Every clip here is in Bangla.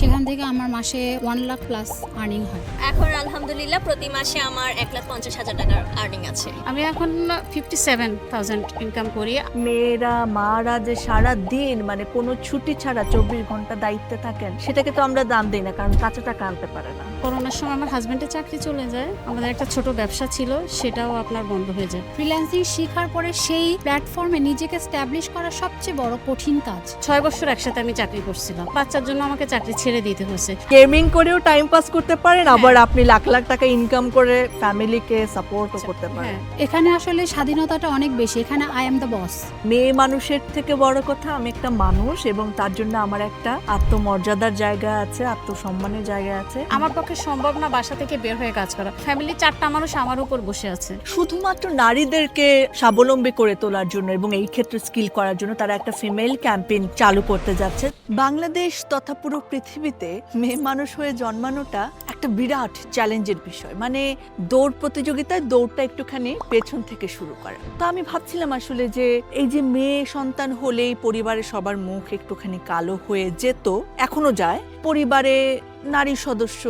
সেখান থেকে আমার মাসে ওয়ান লাখ প্লাস আর্নিং হয়। এখন আলহামদুলিল্লাহ প্রতি মাসে আমার এক লাখ পঞ্চাশ হাজার টাকার আর্নিং আছে। আমি এখন ফিফটি সেভেন থাউজেন্ড ইনকাম করি। মেয়েরা মারা যে সারা দিন মানে কোনো ছুটি ছাড়া চব্বিশ ঘণ্টা দায়িত্বে থাকেন সেটাকে তো আমরা দাম দিই না কারণ কাঁচা টাকা আনতে পারে না। করোনার সময় আমার হাজব্যান্ডের চাকরি চলে যায় আমাদের একটা ছোট ব্যবসা ছিল সেটাও আপনার বন্ধ হয়ে যায়। ফ্রিল্যান্সিং শেখার পরে সেই প্ল্যাটফর্মে নিজেকে স্ট্যাবলিশ করা সবচেয়ে বড় কঠিন কাজ। ছয় বছর একসাথে আমি চাকরি করছিলাম। বাচ্চার জন্য আমাকে চাকরি ছেড়ে দিতে হয়েছে। গেমিং করেও টাইম পাস করতে পারেন আবার আপনি লাখ লাখ টাকা ইনকাম করে ফ্যামিলিকে সাপোর্টও করতে পারেন। হ্যাঁ। এখানে আসলে স্বাধীনতাটা অনেক বেশি। এখানে আই এম দ্য বস মেয়ে মানুষের থেকে বড় কথা আমি একটা মানুষ এবং তার জন্য আমার একটা আত্মমর্যাদার জায়গা আছে আত্মসম্মানের জায়গা আছে। আমার পক্ষে সম্ভব না বাসা থেকে বের হয়ে কাজ করা। ফ্যামিলি চারটা মানুষ আমার উপর বসে আছে। শুধুমাত্র নারীদেরকে স্বাবলম্বী করে তোলার জন্য এবং এই ক্ষেত্রে স্কিল করার জন্য তারা একটা ফিমেল ক্যাম্পেইন চালু করতে যাচ্ছে। বাংলাদেশ তথা পুরো পৃথিবীতে মেয়ে মানুষ হয়ে জন্মানোটা একটা বিরাট চ্যালেঞ্জের বিষয়। মানে দৌড় প্রতিযোগিতায় দৌড়টা একটুখানি পেছন থেকে শুরু করা। তো আমি ভাবছিলাম আসলে যে এই যে মেয়ে সন্তান হলেই পরিবারের সবার মুখ একটুখানি কালো হয়ে যেত, এখনও যায়। পরিবারে নারী সদস্য,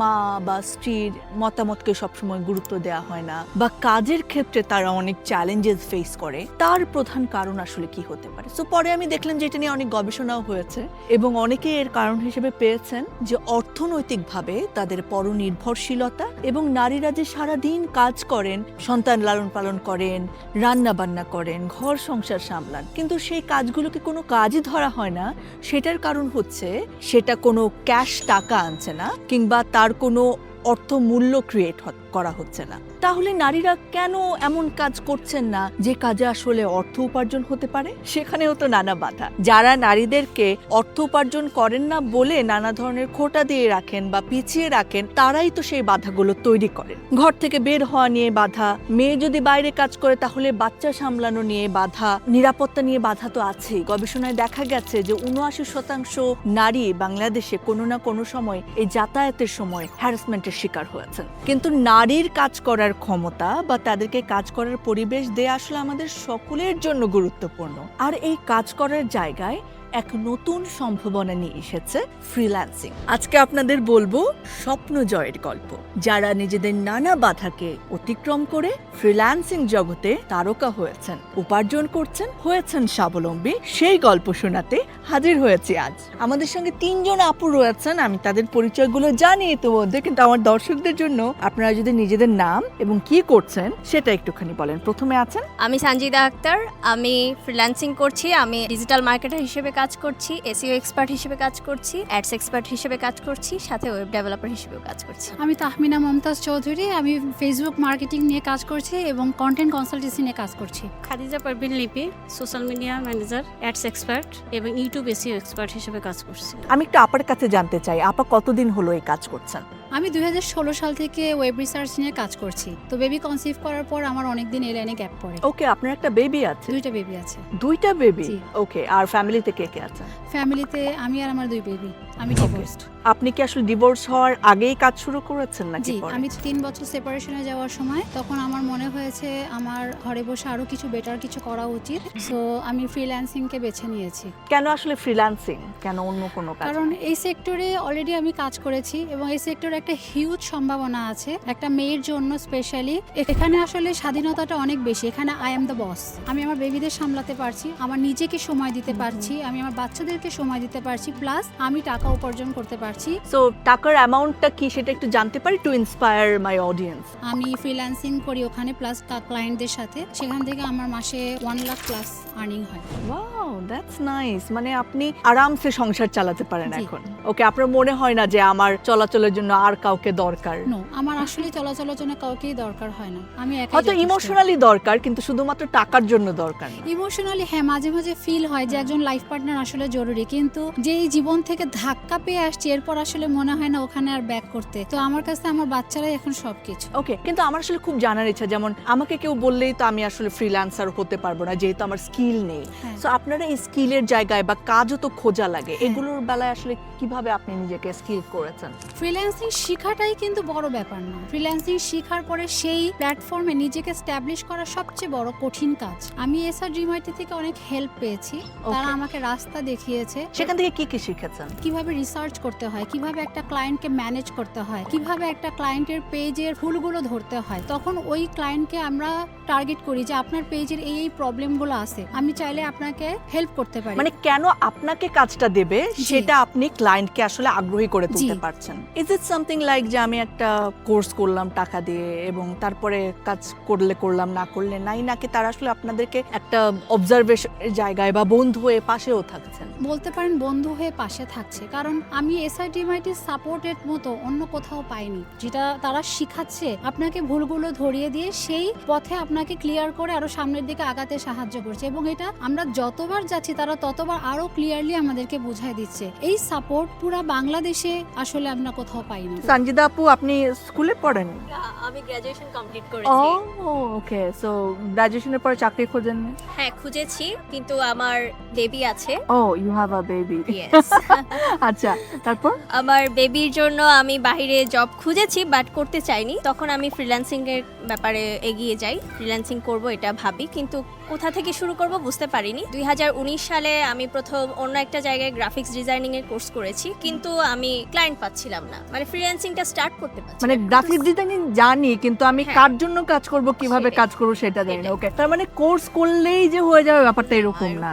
মা বা স্ত্রীর মতামতকে সবসময় গুরুত্ব দেওয়া হয় না বা কাজের ক্ষেত্রে তারা অনেক চ্যালেঞ্জেস ফেস করে। তার প্রধান কারণ আসলে কি হতে পারে? সো পরে আমি দেখলাম যে এটা নিয়ে অনেক গবেষণাও হয়েছে এবং অনেকে এর কারণ হিসেবে পেয়েছেন যে অর্থনৈতিকভাবে তাদের পরনির্ভরশীলতা এবং নারীরা যে সারাদিন কাজ করেন, সন্তান লালন পালন করেন রান্না বান্না করেন, ঘর সংসার সামলান, কিন্তু সেই কাজগুলোকে কোনো কাজই ধরা হয় না। সেটার কারণ হচ্ছে সেটা কোনো ক্যাশ টাকা আনছে না কিংবা তার কোনো অর্থমূল্য ক্রিয়েট ক্রিয়েট করা হচ্ছে না। তাহলে নারীরা কেন এমন কাজ করছেন না? যে কাজে আসলে অর্থ উপার্জন হতে পারে? সেখানেও তো নানা বাধা। যারা নারীদেরকে অর্থ উপার্জন করেন না বলে নানা ধরনের খোটা দিয়ে রাখেন বা পিছিয়ে রাখেন, তারাই তো সেই বাধাগুলো তৈরি করেন। ঘর থেকে বের হওয়া নিয়ে বাধা, মেয়ে যদি বাইরে কাজ করে তাহলে বাচ্চা সামলানো নিয়ে বাধা, নিরাপত্তা নিয়ে বাধা তো আছেই। গবেষণায় দেখা গেছে যে উনআশি শতাংশ নারী বাংলাদেশে কোনো না কোনো সময় এই যাতায়াতের সময় হ্যারাসমেন্টের শিকার হয়েছেন। কিন্তু নারীর কাজ করার ক্ষমতা বা তাদেরকে কাজ করার পরিবেশ দেয়া আসলে আমাদের সকলের জন্য গুরুত্বপূর্ণ। আর এই কাজ করার জায়গায় এক নতুন সম্ভাবনা নিয়ে এসেছে ফ্রিল্যান্সিং আজকে আপনাদের বলব স্বপ্ন জয়ের গল্প। যারা নিজেদের নানা বাধাকে অতিক্রম করে ফ্রিল্যান্সিং জগতে তারকা হয়েছেন, উপার্জন করছেন, হয়েছেন স্বাবলম্বী, সেই গল্প শোনাতে হাজির হয়েছি আজ। আমাদের সঙ্গে তিনজন আপু রয়েছেন, আমি তাদের পরিচয়গুলো জানি ইতিমধ্যে কিন্তু আমার দর্শকদের জন্য আপনারা যদি নিজেদের নাম এবং কি করছেন সেটা একটুখানি বলেন। প্রথমে আছেন? আমি সঞ্জিদা আক্তার, আমি ফ্রিল্যান্সিং করছি, আমি ডিজিটাল মার্কেটার হিসেবে কাজ করছি এসিও এক্সপার্ট হিসেবে কাজ করছি অ্যাডস এক্সপার্ট হিসেবে কাজ করছি সাথে ওয়েব ডেভেলপার হিসেবেও কাজ করছি। আমি তাহমিনা মমতাজ চৌধুরী আমি ফেসবুক মার্কেটিং নিয়ে কাজ করছি এবং কন্টেন্ট কনসালটেন্সি নিয়ে কাজ করছি। Khadija Parvin Lipi social media manager ads expert এবং ইউটিউব এসিও এক্সপার্ট হিসেবে কাজ করছি। আমি একটু আপার কাছে জানতে চাই আপা কতদিন হলো এই কাজ করছেন? আমি দুই হাজার ষোলো সাল থেকে ওয়েব রিসার্চ নিয়ে কাজ করছি। তো বেবি কনসিভ করার পর আমার অনেকদিন এই লাইনে গ্যাপ পড়ে। ওকে আপনার একটা বেবি আছে? দুইটা বেবি আছে। দুইটা বেবি ওকে আর ফ্যামিলিতে কে কে আছে? ফ্যামিলিতে আমি আর আমার দুই বেবি আমি ডিভোর্সড আপনি কি আসলে ডিভোর্স হওয়ার আগেই কাজ শুরু করেছেন নাকি জি পরে? আমি তিন বছর সেপারেশনে যাওয়ার সময় তখন আমার মনে হয়েছে আমার ঘরে বসে আরও কিছু বেটার কিছু করা উচিত। সো আমি ফ্রিল্যান্সিংকে বেছে নিয়েছি। কেন আসলে ফ্রিল্যান্সিং কেন অন্য কোনো কাজ? কারণ এই সেক্টরে অলরেডি আমি কাজ করেছি এবং এই সেক্টরে একটা হিউজ সম্ভাবনা আছে। একটা মেয়ের জন্য স্পেশালি এখানে আসলে স্বাধীনতাটা অনেক বেশি। এখানে আই এম দ্য বস আমি আমার বেবিদের সামলাতে পারছি আমার নিজেকে সময় দিতে পারছি আমি আমার বাচ্চাদেরকে সময় দিতে পারছি প্লাস আমি টাকা উপার্জন করতে পারছি। সো টাকার অ্যামাউন্টটা কি সেটা একটু জানতে পারি টু ইন্সপায়ার মাই অডিয়েন্স আমি ফ্রিল্যান্সিং করি ওখানে প্লাস ক্লায়েন্টদের সাথে। সেখান থেকে আমার মাসে ওয়ান লাখ প্লাস আর্নিং হয়। ওয়াও দ্যাটস নাইস মানে আপনি আরামসে সংসার চালাতে পারেন এখন। ওকে আপনার মনে হয় না যে আমার চলাচলের জন্য আর কাউকে দরকার? নো আমার আসলে চলাচলের জন্য কাউকেই দরকার হয় না। আমি একাই হয়তো যথেষ্ট। ইমোশনালি দরকার কিন্তু শুধুমাত্র টাকার জন্য দরকার না। ইমোশনালি হ্যাঁ মাঝে মাঝে ফিল হয় যে একজন লাইফ পার্টনার আসলে জরুরি কিন্তু যে এই জীবন থেকে ধাক্কা পেয়ে আসছি এরপর আসলে মনে হয় না ওখানে আর ব্যাক করতে। তো আমার কাছে আমার বাচ্চারাই এখন সবকিছু। ওকে কিন্তু আমার আসলে খুব জানার ইচ্ছা যেমন আমাকে কেউ বললেই তো আমি আসলে ফ্রিল্যান্সার হতে পারব না যেহেতু আমার স্কিল নেই। হ্যাঁ। সো আপনারা এই স্কিলের জায়গায় বা কাজও তো খোঁজা লাগে। হ্যাঁ। এগুলোর বেলায় আসলে কীভাবে কীভাবে আপনি নিজেকে স্কিল করেছেন। ফ্রিল্যান্সিং শেখাটাই কিন্তু বড় ব্যাপার না ফ্রিল্যান্সিং শেখার পরে সেই প্ল্যাটফর্মে নিজেকে স্ট্যাবলিশ করা সবচেয়ে বড় কঠিন কাজ। আমি এসআর ড্রিমাইটি থেকে অনেক হেল্প পেয়েছি। তারা আমাকে রাস্তা দেখিয়েছে সেখান থেকে কি কি শিখেছেন? কীভাবে রিসার্চ করতে হয় কীভাবে একটা ক্লায়েন্টকে ম্যানেজ করতে হয় কীভাবে একটা ক্লায়েন্টের পেজের ভুলগুলো ধরতে হয়। তখন ওই ক্লায়েন্টকে আমরা টার্গেট করি যে আপনার পেজের এই এই প্রবলেমগুলো আছে। আমি চাইলে আপনাকে হেল্প করতে পারি। মানে কেন আপনাকে কাজটা দেবে? সেটা আপনি ক্লায়েন্টকে আসলে আগ্রহী করে তুলতে। পারছেন। ইজ ইট সামথিং লাইক যে আমি একটা কোর্স করলাম টাকা দিয়ে এবং তারপরে কাজ করলে করলাম না করলে নাই নাকি তারা আসলে আপনাদেরকে একটা অবজারভেশন জায়গায় বা বন্ধু হয়ে পাশেও থাকছেন? বলতে পারেন বন্ধু হয়ে পাশে থাকছে কারণ আমি এসআইটিমাইটি সাপোর্টের মতো অন্য কোথাও পাইনি। যেটা তারা শিখাচ্ছে আপনাকে ভুলগুলো ধরিয়ে দিয়ে সেই পথে আপনাকে ক্লিয়ার করে আরও সামনের দিকে আগাতে সাহায্য করছে এবং এটা আমরা যতবার যাচ্ছি তারা ততবার আরও ক্লিয়ারলি আমাদেরকে বুঝাই দিচ্ছে। এই সাপোর্ট পুরা বাংলাদেশে আসলে আমরা কোথাও পাই না সঞ্জিদা আপু আপনি স্কুলে পড়েন? আমি গ্রাজুয়েশন কমপ্লিট করেছি। ও ওকে সো গ্রাজুয়েশনের পরে চাকরি খোঁজেন হ্যাঁ খুঁজেছি কিন্তু আমার বেবি আছে। ও you have a baby Yes. আচ্ছা তারপর? আমার বেবির জন্য আমি বাইরে জব খুঁজেছি বাট করতে চাইনি। তখন আমি ফ্রিল্যান্সিং এর ব্যাপারে এগিয়ে যাই। ফ্রিল্যান্সিং করব এটা ভাবি কিন্তু কোথা থেকে শুরু করব বুঝতে পারিনি। দুই হাজার উনিশ সালে আমি প্রথম অন্য একটা জায়গায় গ্রাফিক্স ডিজাইনিং এর কোর্স করেছি কিন্তু আমি ক্লায়েন্ট পাচ্ছিলাম না। মানে ফ্রিল্যান্সিংটা স্টার্ট করতে পারছি মানে না। গ্রাফিক ডিজাইনিং জানি কিন্তু আমি হ্যাঁ। কার জন্য কাজ করব কীভাবে কাজ করব সেটা জানি না। ওকে তার মানে কোর্স করলেই যে হয়ে যাবে ব্যাপারটা এরকম না।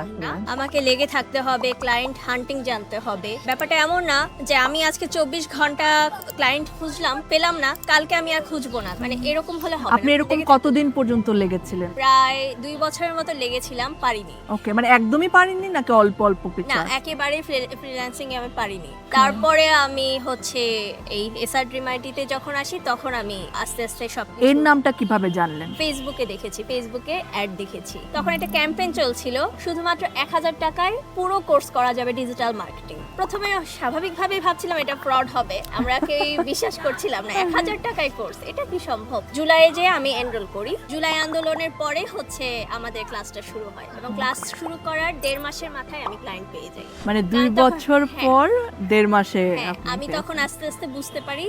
আমাকে লেগে থাকতে হবে ক্লায়েন্ট হান্টিং জানতে হবে। ব্যাপারটা এমন না যে আমি আজকে চব্বিশ ঘণ্টা ক্লায়েন্ট খুঁজলাম পেলাম না কালকে আমি আর খুঁজবো না। মানে এরকম হলে হবে আপনি এরকম কতদিন পর্যন্ত লেগেছিলেন? প্রায় দুই বছরের মতো লেগেছিলাম পারিনি। ওকে মানে একদমই পারেননি নাকি অল্প অল্প কিছু না একেবারে ফ্রিল্যান্সিং আমি পারিনি। তারপরে আমি হচ্ছে এই এসআর ড্রিমাইটিতে যখন আসি তখন আমি আস্তে আস্তে সব এর নামটা কীভাবে জানলেন? ফেসবুকে দেখেছি ফেসবুকে অ্যাড দেখেছি। তখন একটা ক্যাম্পেইন চলছিল শুধুমাত্র এক হাজার টাকায় পুরো কোর্স করা যাবে ডিজিটাল মার্কেটিং প্রথমে স্বাভাবিকভাবেই ভাবছিলাম এটা ফ্রড হবে। আমরা কেউ বিশ্বাস করছিলাম না এক হাজার টাকায় কোর্স এটা কি সম্ভব? জুলাইয়ে যে আমি এনরোল করি জুলাই আন্দোলনের পরে হচ্ছে আমাদের ক্লাসটা শুরু হয় এবং ক্লাস শুরু করার দেড় মাসের মাথায় আমি ক্লায়েন্ট পেয়ে যাই। মানে দুই বছর হ্যাঁ। পর দেড় মাসে হ্যাঁ আমি তখন আস্তে আস্তে বুঝতে পারি।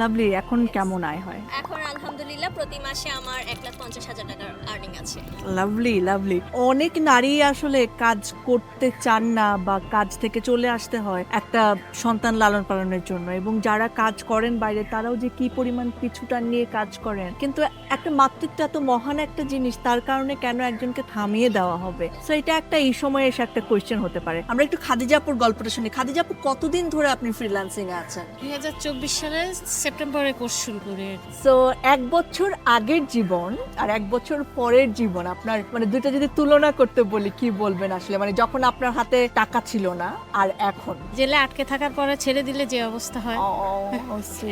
লাভলি এখন কেমন আয় হয়? এখন আলহামদুলিল্লাহ প্রতি মাসে আমার এক লাখ পঞ্চাশ হাজার টাকার আর্নিং আছে। লাভলি লাভলি অনেক নারী আসলে কাজ করতে চান না বা কাজ থেকে চলে আসতে হয় একটা সন্তান লালন পালনের জন্য এবং যারা কাজ করেন বাইরে তারাও যে কি পরিমাণ পিছুটা নিয়ে কাজ করেন। কিন্তু একটা মাতৃত্ব এত মহান একটা জিনিস তার কারণে কেন একজনকে থামিয়ে দেওয়া হবে। সো এটা একটা এই সময়ে এসে একটা কোয়েশ্চেন হতে পারে। আমরা একটু খাদিজাপুর গল্পটা শুনি। খাদিজাপুর কতদিন ধরে আপনি ফ্রিল্যান্সিং এ আছেন? দুই হাজার চব্বিশ সালে সেপ্টেম্বরে কোর্স শুরু করে। সো এক বছর আগের জীবন আর এক বছর পরের জীবন আপনার মানে দুইটা যদি তুলনা করতে বলি কি বলবেন আসলে? মানে যখন আপনার হাতে টাকা ছিল না আর এখন? জেলে আটকে থাকার পরে ছেড়ে দিলে যে অবস্থা হয়।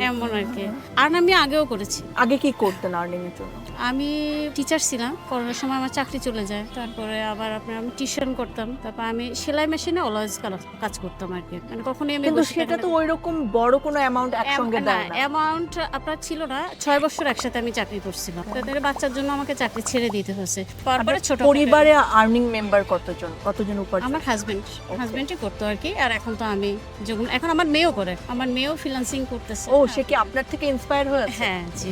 এমন আর কি। আর আমি আগেও করেছি। আগে কি করতেন আর্নিং এর জন্য? আমি টিচার ছিলাম করোনার সময় আমার চাকরি চলে যায় তারপরে আবার আপনার আমি টিউশন করতাম তারপর আমি সেলাই মেশিনে অলওয়েজ কাজ করতাম আর কি। মানে কখনোই আমি কিন্তু সেটা তো না। ওইরকম বড় কোনো অ্যামাউন্ট একসঙ্গে দেয় না। অ্যামাউন্ট আপনার ছিল না ছয় বছর একসাথে আমি চাকরি করছিলাম। তাদের বাচ্চার জন্য আমাকে চাকরি ছেড়ে দিতে হয়েছে। তারপরে ছোট পরিবারে আর্নিং মেম্বার কতজন? কতজন উপার্জন? আমার হাজবেন্ড হাজবেন্ডই করতো আর কি আর এখন তো আমি যখন এখন আমার মেয়েও করে আমার মেয়েও ফ্রিল্যান্সিং করতেছে। ও সে কি আপনার থেকে ইন্সপায়ার হয়েছে? হ্যাঁ জি।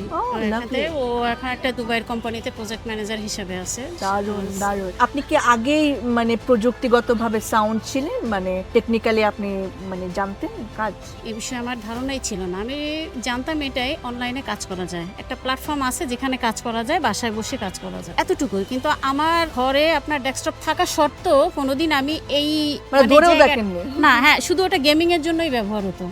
Lovely. ও এখন একটা দুবাইয়ের কোম্পানিতে প্রজেক্ট ম্যানেজার হিসেবে আছে। দারুণ দারুণ। আপনি কি আগেই মানে প্রযুক্তিগতভাবে সাউন্ড ছিলেন? মানে টেকনিক্যালি আপনি মানে জানতেন কাজ? এই বিষয়ে আমার ধারণাই ছিল না। আমি জানতাম এটাই অনলাইনে কাজ করা যায়। একটা প্ল্যাটফর্ম আছে যেখানে কাজ করা যায় বাসায় বসে কাজ করা যায়। এতটুকুই। কিন্তু আমার ঘরে আপনার ডেস্কটপ থাকা সত্ত্বেও কোনোদিন আমি এই মানে মানে না হ্যাঁ শুধু ওটা গেমিং এর জন্যই ব্যবহার হতো।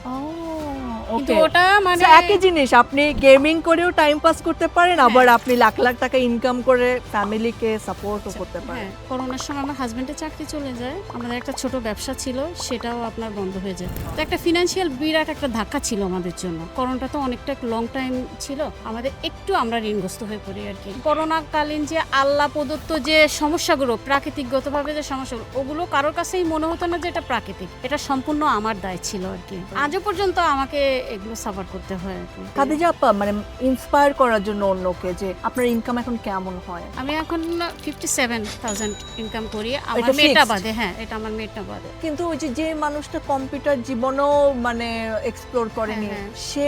কিন্তু ওটা মানে একই জিনিস আপনি গেমিং করেও টাইম পাস করতে পারেন আবার আপনি লাখ লাখ টাকা ইনকাম করে ফ্যামিলিকে সাপোর্টও করতে পারেন। হ্যাঁ করোনার সময় আমার হাজবেন্ডের চাকরি চলে যায় আমাদের একটা ছোট ব্যবসা ছিল সেটাও আপনার বন্ধ হয়ে যায়। তো একটা ফিনান্সিয়াল বিরাট একটা ধাক্কা ছিল আমাদের জন্য। করোনাটা তো অনেকটা লং টাইম ছিল আমাদের একটু আমরা ঋণগ্রস্ত হয়ে পড়ি আর কি। করোনাকালীন যে আল্লাহ প্রদত্ত যে সমস্যাগুলো প্রাকৃতিকগতভাবে যে সমস্যাগুলো ওগুলো কারোর কাছেই মনে হতো না যে এটা প্রাকৃতিক এটা সম্পূর্ণ আমার দায় ছিল আর কি। আজও পর্যন্ত আমাকে এগুলো সাফার করতে হয় আর কি। খাদিজা আপা মানে ইন্সপায়ার করার জন্য অন্যকে যে আপনার ইনকাম এখন কেমন হয়? আমি এখন ফিফটি সেভেন থাউজেন্ড ইনকাম করি আমার মেয়েটা বাদে হ্যাঁ এটা আমার মেয়েটা বাদে। কিন্তু ওই যে যে মানুষটা কম্পিউটার জীবনেও মানে এক্সপ্লোর করেনি হ্যাঁ, সে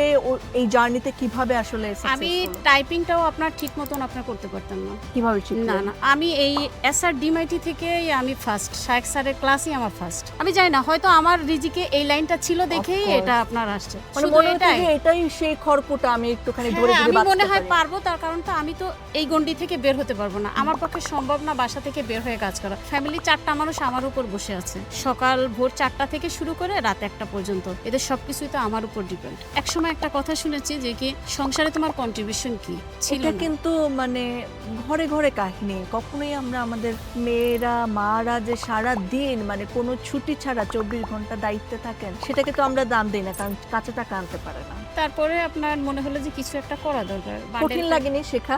এই জার্নিতে কীভাবে আসলে আমি টাইপিংটাও আপনার ঠিক মতন আপনার করতে পারতাম না। কীভাবে শিখলেন? না না আমি এই এস আর ডিমাইটি থেকে আমি ফার্স্ট শায়েক স্যারের ক্লাসই আমার ফার্স্ট আমি জানি না হয়তো আমার রিজিকে এই লাইনটা ছিল দেখেই এটা আপনার আসছে। মানে মনে হচ্ছে এটাই। যে এটাই সেই খড়কুটা আমি একটুখানি ধরে হ্যাঁ, ধরে আমি মনে হয় পারব তার কারণ তো আমি তো এই গন্ডি থেকে বের হতে পারব না। আমার পক্ষে সম্ভব না বাসা থেকে বের হয়ে কাজ করা। ফ্যামিলি চারটা মানুষ আমার উপর বসে আছে। সকাল ভোর চারটা থেকে শুরু করে রাত একটা পর্যন্ত। এদের সবকিছুই তো আমার উপর ডিপেন্ড একসময় একটা কথা শুনেছি যে কি সংসারে তোমার কন্ট্রিবিউশন কি? ছিল এটা কিন্তু মানে ঘরে ঘরে কাহিনী। কখনোই আমরা আমাদের মেয়েরা মারা যে সারা দিন মানে কোনো ছুটি ছাড়া চব্বিশ ঘণ্টা দায়িত্বে থাকেন সেটাকে তো আমরা দাম দিই না। কারণ কাঁচা টাকা আনতে পারে না। তারপরে আপনার মনে হলো যে কিছু একটা করা দরকার। কঠিন লাগেনি শেখা?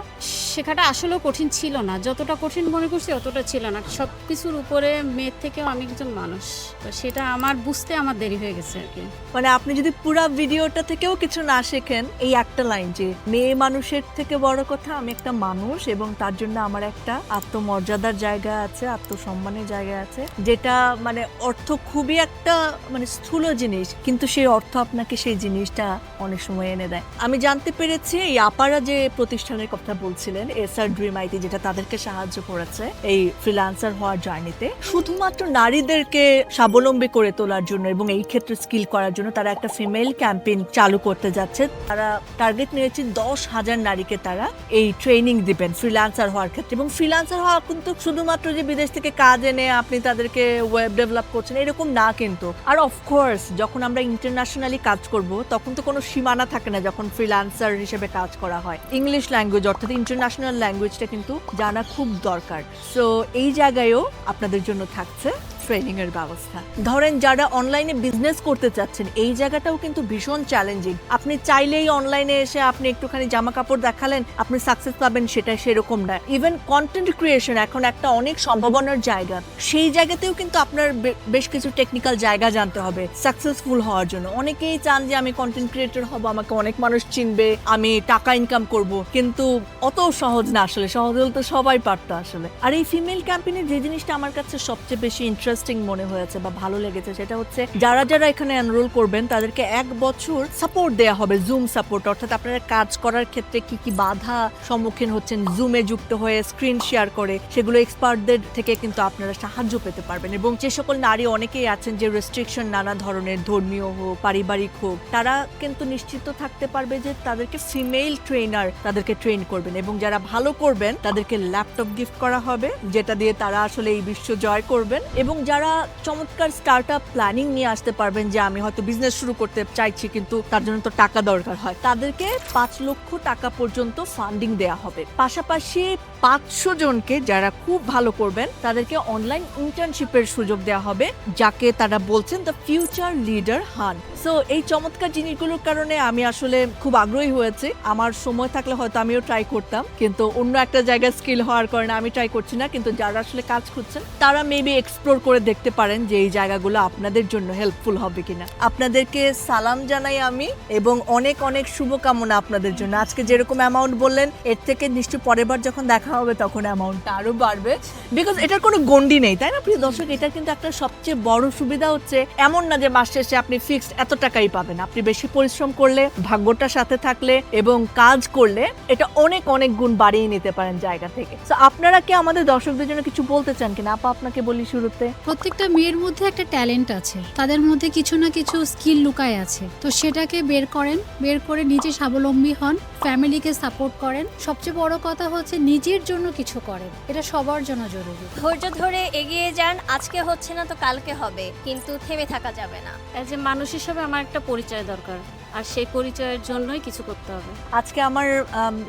শেখাটা আসলেও কঠিন ছিল না। যতটা কঠিন মনে করছি অতটা ছিল না। সব কিছুর উপরে মেয়ের থেকেও আমি একজন মানুষ। তো সেটা আমার বুঝতে আমার দেরি হয়ে গেছে আর কি। মানে আপনি যদি পুরো ভিডিওটা থেকেও কিছু না শেখেন, এই একটা লাইন যে, মেয়ে মানুষের থেকে বড় কথা, আমি একটা মানুষ এবং তার জন্য আমার একটা আত্মমর্যাদার জায়গা আছে, আত্মসম্মানের জায়গা আছে। যেটা মানে অর্থ খুবই একটা মানে স্থূল জিনিস, কিন্তু সেই অর্থ আপনাকে সেই জিনিসটা অনেক সময় এনে দেয়। আমি জানতে পেরেছি এই আপারা যে প্রতিষ্ঠানের কথা বলছিলেন এস আর ড্রিম আইটি যেটা তাদেরকে সাহায্য করেছে এই ফ্রিল্যান্সার হওয়ার জার্নিতে শুধুমাত্র নারীদেরকে স্বাবলম্বী করে তোলার জন্য এবং এই ক্ষেত্রে স্কিল করার জন্য তারা একটা ফিমেল ক্যাম্পেইন চালু করতে যাচ্ছে। তারা টার্গেট নিয়েছে দশ হাজার নারীকে তারা এই ট্রেনিং দিবেন ফ্রিল্যান্সার হওয়ার ক্ষেত্রে। এবং ফ্রিল্যান্সার হওয়া কিন্তু শুধুমাত্র যে বিদেশ থেকে কাজ এনে আপনি তাদেরকে ওয়েব ডেভেলপ করছেন, এরকম না কিন্তু। আর অফকোর্স যখন আমরা ইন্টারন্যাশনালি কাজ করব, তখন তো কোনো সীমানা থাকে না যখন ফ্রিল্যান্সার হিসেবে কাজ করা হয়। ইংলিশ ল্যাঙ্গুয়েজ অর্থাৎ ইন্টারন্যাশনাল ল্যাঙ্গুয়েজটা কিন্তু জানা খুব দরকার। সো এই জায়গায়ও আপনাদের জন্য থাকছে। ট্রেনিং এর ব্যবস্থা। ধরেন যারা অনলাইনে বিজনেস করতে চাচ্ছেন, এই জায়গাটাও কিন্তু ভীষণ চ্যালেঞ্জিং আপনি চাইলেই অনলাইনে এসে আপনি একটুখানি জামা কাপড় দেখালেন, আপনি সাকসেস পাবেন সেটা সেরকম না। ইভেন কন্টেন্ট ক্রিয়েশন এখন একটা অনেক সম্ভাবনার জায়গা। সেই জায়গাতেও কিন্তু আপনার বেশ কিছু টেকনিক্যাল জায়গা জানতে হবে সাকসেসফুল হওয়ার জন্য। অনেকেই চান যে, আমি কন্টেন্ট ক্রিয়েটর হব, আমাকে অনেক মানুষ চিনবে, আমি টাকা ইনকাম করব। কিন্তু অত সহজ না আসলে। সহজ হলে তো সবাই পারতো আসলে। আর এই ফিমেল ক্যাম্পেইনে যে জিনিসটা আমার কাছে সবচেয়ে বেশি ইন্টারেস্টিং মনে হয়েছে বা ভালো লেগেছে, সেটা হচ্ছে যারা যারা এখানে এনরোল করবেন, তাদেরকে এক বছর সাপোর্ট দেয়া হবে জুম সাপোর্ট অর্থাৎ আপনারা কাজ করার ক্ষেত্রে কি কি বাধা সম্মুখীন হচ্ছেন জুমে যুক্ত হয়ে স্ক্রিন শেয়ার করে, সেগুলো এক্সপার্টদের থেকে কিন্তু আপনারা সাহায্য পেতে পারবেন। এবং যে সকল নারী অনেকেই আছেন যে রেস্ট্রিকশন নানা ধরনের, ধর্মীয় হোক, পারিবারিক হোক, তারা কিন্তু নিশ্চিত থাকতে পারবে যে তাদেরকে ফিমেল ট্রেনার তাদেরকে ট্রেন করবেন। এবং যারা ভালো করবেন, তাদেরকে ল্যাপটপ গিফট করা হবে, যেটা দিয়ে তারা আসলে এই বিশ্ব জয় করবেন। এবং যারা চমৎকার স্টার্ট আপ প্ল্যানিং নিয়ে আসতে পারবেন যে আমি হয়তো বিজনেস শুরু করতে চাইছি, কিন্তু তার জন্য তো টাকা দরকার হয়, তাদেরকে পাঁচ লক্ষ টাকা পর্যন্ত ফান্ডিং দেয়া হবে। পাশাপাশি পাঁচশো জনকে যারা খুব ভালো করবেন, তাদেরকে অনলাইন ইন্টার্নশিপের সুযোগ দেওয়া হবে, যাকে তারা বলছেন দ্য ফিউচার লিডার হান সো এই চমৎকার জিনিসগুলোর কারণে আমি আসলে খুব আগ্রহী হয়েছি। আমার সময় থাকলে হয়তো আমিও ট্রাই করতাম, কিন্তু অন্য একটা জায়গায় স্কিল হওয়ার কারণে আমি ট্রাই করছি না, কিন্তু যারা আসলে কাজ করছেন তারা মেবি এক্সপ্লোর করে দেখতে পারেন যে এই জায়গাগুলো আপনাদের জন্য হেল্পফুল হবে কিনা। আপনাদেরকে সালাম জানাই আমি এবং অনেক অনেক শুভকামনা আপনাদের জন্য। আজকে যেরকম অ্যামাউন্ট বললেন, এর থেকে নিশ্চয় পরের বার যখন দেখা হবে তখন অ্যামাউন্টটা আরও বাড়বে। বিকজ এটার কোনো গন্ডি নেই, তাই না প্রিয় দর্শক? এটার কিন্তু একটা সবচেয়ে বড় সুবিধা হচ্ছে এমন না যে মাস শেষে আপনি ফিক্সড এত টাকাই পাবেন। আপনি বেশি পরিশ্রম করলে ভাগ্যটা সাথে থাকলে এবং কাজ করলে এটা অনেক অনেক গুণ বাড়িয়ে নিতে পারেন জায়গা থেকে। তো আপনারা কি আমাদের দর্শকদের জন্য কিছু বলতে চান কিনা? আপা, আপনাকে বলি শুরুতে। প্রত্যেকটা মেয়ের মধ্যে একটা ট্যালেন্ট আছে। তাদের মধ্যে কিছু না কিছু স্কিল লুকায় আছে। তো সেটাকে বের করেন বের করে নিজে স্বাবলম্বী হন ফ্যামিলিকে সাপোর্ট করেন। সবচেয়ে বড় কথা হচ্ছে নিজের জন্য কিছু করেন। এটা সবার জন্য জরুরি। ধৈর্য ধরে এগিয়ে যান আজকে হচ্ছে না তো কালকে হবে কিন্তু থেমে থাকা যাবে না। অ্যাজ এ মানুষ হিসেবে আমার একটা পরিচয় দরকার। আর সেই পরিচয়ের জন্যই কিছু করতে হবে। আজকে আমার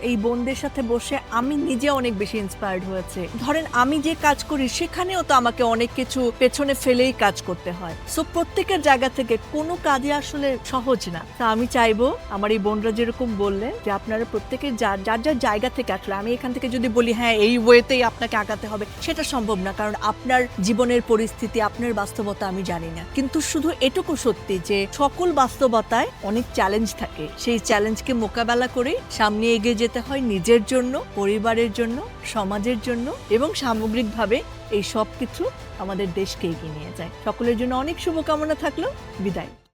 এই বোনদের সাথে বসে আমি নিজে অনেক বেশি ইন্সপায়ার্ড হয়েছে। ধরেন আমি যে কাজ করি, সেখানেও তো আমাকে অনেক কিছু পেছনে ফেলেই কাজ করতে হয়। সো প্রত্যেকের জায়গা থেকে কোনো কাজে আসলে সহজ না। তা আমি চাইব, আমার এই বোনরা যেরকম বললেন যে আপনারা প্রত্যেকের যার যার যার জায়গা থেকে আসলে, আমি এখান থেকে যদি বলি হ্যাঁ এই ওয়েতেই আপনাকে আগাতে হবে, সেটা সম্ভব না। কারণ আপনার জীবনের পরিস্থিতি, আপনার বাস্তবতা আমি জানি না। কিন্তু শুধু এটুকু সত্যি যে, সকল বাস্তবতায় অনেক চ্যালেঞ্জ থাকে। সেই চ্যালেঞ্জকে মোকাবেলা করে সামনে এগিয়ে যেতে হয় নিজের জন্য, পরিবারের জন্য, সমাজের জন্য এবং সামগ্রিকভাবে এই সব কিছু আমাদের দেশকে এগিয়ে নিয়ে যায়। সকলের জন্য অনেক শুভকামনা থাকল। বিদায়।